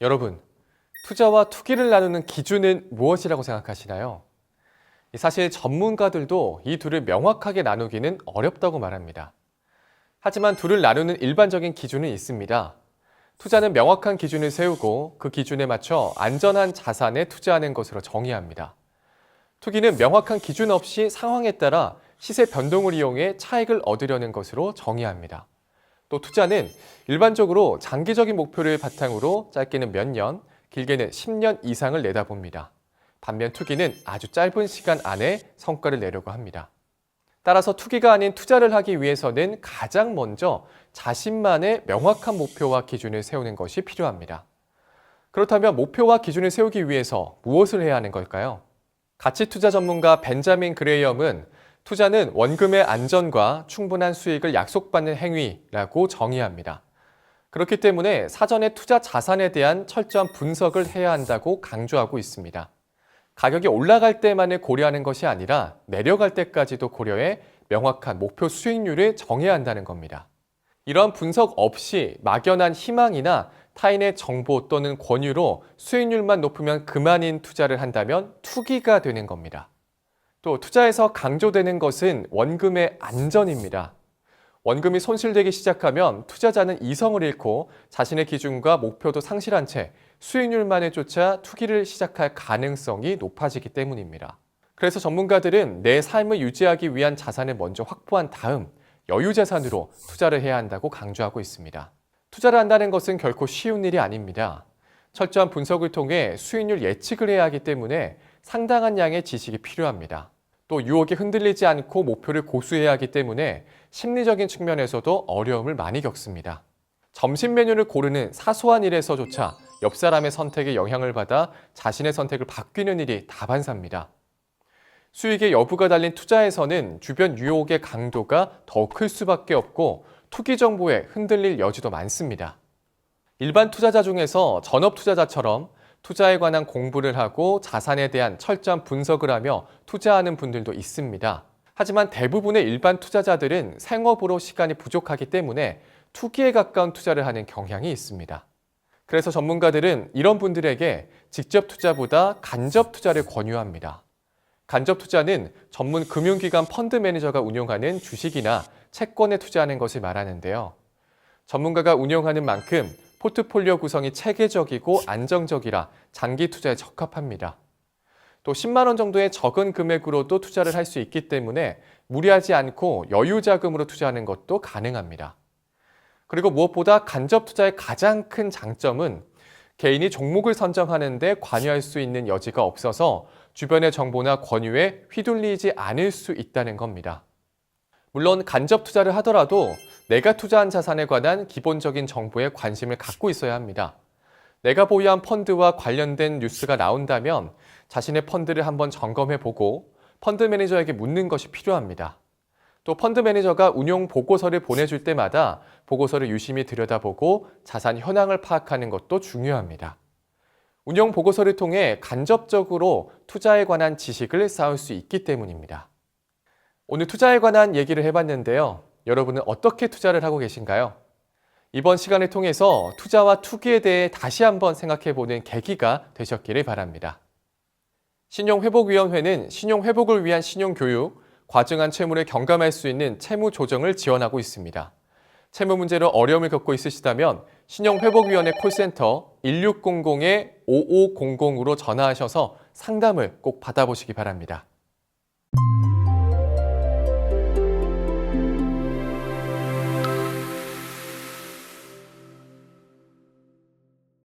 여러분, 투자와 투기를 나누는 기준은 무엇이라고 생각하시나요? 사실 전문가들도 이 둘을 명확하게 나누기는 어렵다고 말합니다. 하지만 둘을 나누는 일반적인 기준은 있습니다. 투자는 명확한 기준을 세우고 그 기준에 맞춰 안전한 자산에 투자하는 것으로 정의합니다. 투기는 명확한 기준 없이 상황에 따라 시세 변동을 이용해 차익을 얻으려는 것으로 정의합니다. 또 투자는 일반적으로 장기적인 목표를 바탕으로 짧게는 몇 년, 길게는 10년 이상을 내다봅니다. 반면 투기는 아주 짧은 시간 안에 성과를 내려고 합니다. 따라서 투기가 아닌 투자를 하기 위해서는 가장 먼저 자신만의 명확한 목표와 기준을 세우는 것이 필요합니다. 그렇다면 목표와 기준을 세우기 위해서 무엇을 해야 하는 걸까요? 가치 투자 전문가 벤자민 그레이엄은 투자는 원금의 안전과 충분한 수익을 약속받는 행위라고 정의합니다. 그렇기 때문에 사전에 투자 자산에 대한 철저한 분석을 해야 한다고 강조하고 있습니다. 가격이 올라갈 때만을 고려하는 것이 아니라 내려갈 때까지도 고려해 명확한 목표 수익률을 정해야 한다는 겁니다. 이러한 분석 없이 막연한 희망이나 타인의 정보 또는 권유로 수익률만 높으면 그만인 투자를 한다면 투기가 되는 겁니다. 또 투자에서 강조되는 것은 원금의 안전입니다. 원금이 손실되기 시작하면 투자자는 이성을 잃고 자신의 기준과 목표도 상실한 채 수익률만을 쫓아 투기를 시작할 가능성이 높아지기 때문입니다. 그래서 전문가들은 내 삶을 유지하기 위한 자산을 먼저 확보한 다음 여유 자산으로 투자를 해야 한다고 강조하고 있습니다. 투자를 한다는 것은 결코 쉬운 일이 아닙니다. 철저한 분석을 통해 수익률 예측을 해야 하기 때문에 상당한 양의 지식이 필요합니다. 또 유혹에 흔들리지 않고 목표를 고수해야 하기 때문에 심리적인 측면에서도 어려움을 많이 겪습니다. 점심 메뉴를 고르는 사소한 일에서조차 옆 사람의 선택에 영향을 받아 자신의 선택을 바뀌는 일이 다반사입니다. 수익의 여부가 달린 투자에서는 주변 유혹의 강도가 더 클 수밖에 없고 투기 정보에 흔들릴 여지도 많습니다. 일반 투자자 중에서 전업 투자자처럼 투자에 관한 공부를 하고 자산에 대한 철저한 분석을 하며 투자하는 분들도 있습니다. 하지만 대부분의 일반 투자자들은 생업으로 시간이 부족하기 때문에 투기에 가까운 투자를 하는 경향이 있습니다. 그래서 전문가들은 이런 분들에게 직접 투자보다 간접 투자를 권유합니다. 간접 투자는 전문 금융기관 펀드 매니저가 운용하는 주식이나 채권에 투자하는 것을 말하는데요. 전문가가 운용하는 만큼 포트폴리오 구성이 체계적이고 안정적이라 장기 투자에 적합합니다. 또 10만 원 정도의 적은 금액으로도 투자를 할 수 있기 때문에 무리하지 않고 여유 자금으로 투자하는 것도 가능합니다. 그리고 무엇보다 간접 투자의 가장 큰 장점은 개인이 종목을 선정하는데 관여할 수 있는 여지가 없어서 주변의 정보나 권유에 휘둘리지 않을 수 있다는 겁니다. 물론 간접 투자를 하더라도 내가 투자한 자산에 관한 기본적인 정보에 관심을 갖고 있어야 합니다. 내가 보유한 펀드와 관련된 뉴스가 나온다면 자신의 펀드를 한번 점검해 보고 펀드 매니저에게 묻는 것이 필요합니다. 또 펀드 매니저가 운용 보고서를 보내줄 때마다 보고서를 유심히 들여다보고 자산 현황을 파악하는 것도 중요합니다. 운용 보고서를 통해 간접적으로 투자에 관한 지식을 쌓을 수 있기 때문입니다. 오늘 투자에 관한 얘기를 해봤는데요. 여러분은 어떻게 투자를 하고 계신가요? 이번 시간을 통해서 투자와 투기에 대해 다시 한번 생각해 보는 계기가 되셨기를 바랍니다. 신용회복위원회는 신용회복을 위한 신용교육, 과증한 채무를 경감할 수 있는 채무 조정을 지원하고 있습니다. 채무 문제로 어려움을 겪고 있으시다면 신용회복위원회 콜센터 1600-5500으로 전화하셔서 상담을 꼭 받아보시기 바랍니다.